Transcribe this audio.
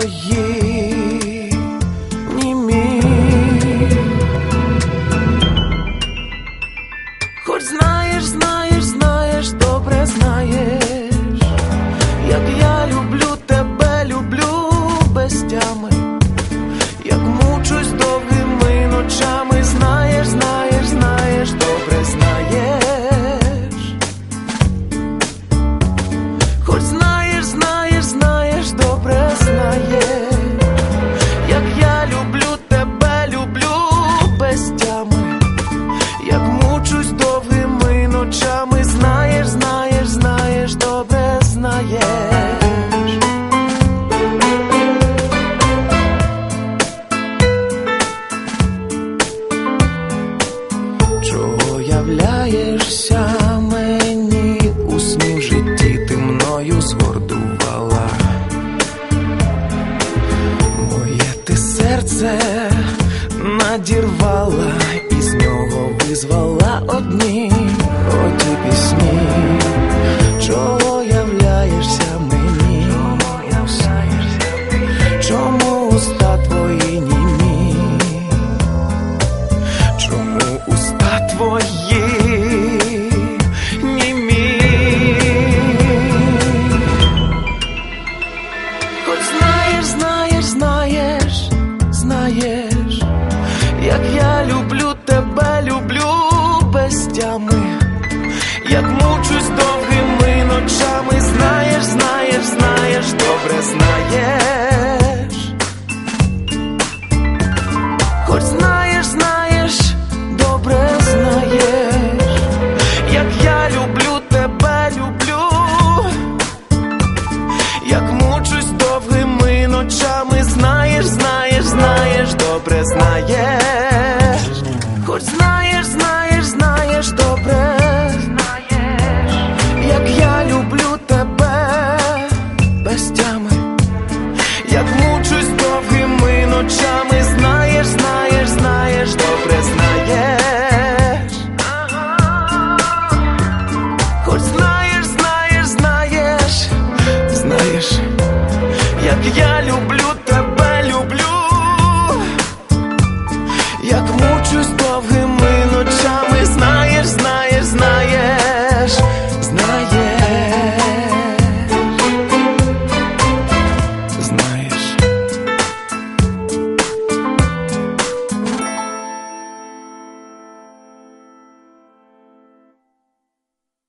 Твої німі? Хоч знаєш, знаєш, знаєш, добре знаєш, як я являєшся мені у сні в житті ти мною згордувала? Моє ти серце надірвала, і з нього визвала одні оті пісні. Чого являєшся мені? Чому уста твої німі? Чому уста твої знаєш, як я люблю тебе, люблю без тями, як мучусь довгими ночами, знаєш, знаєш, знаєш, добре знаєш. Хоч знаєш, я люблю тебе, люблю, як мучусь довгими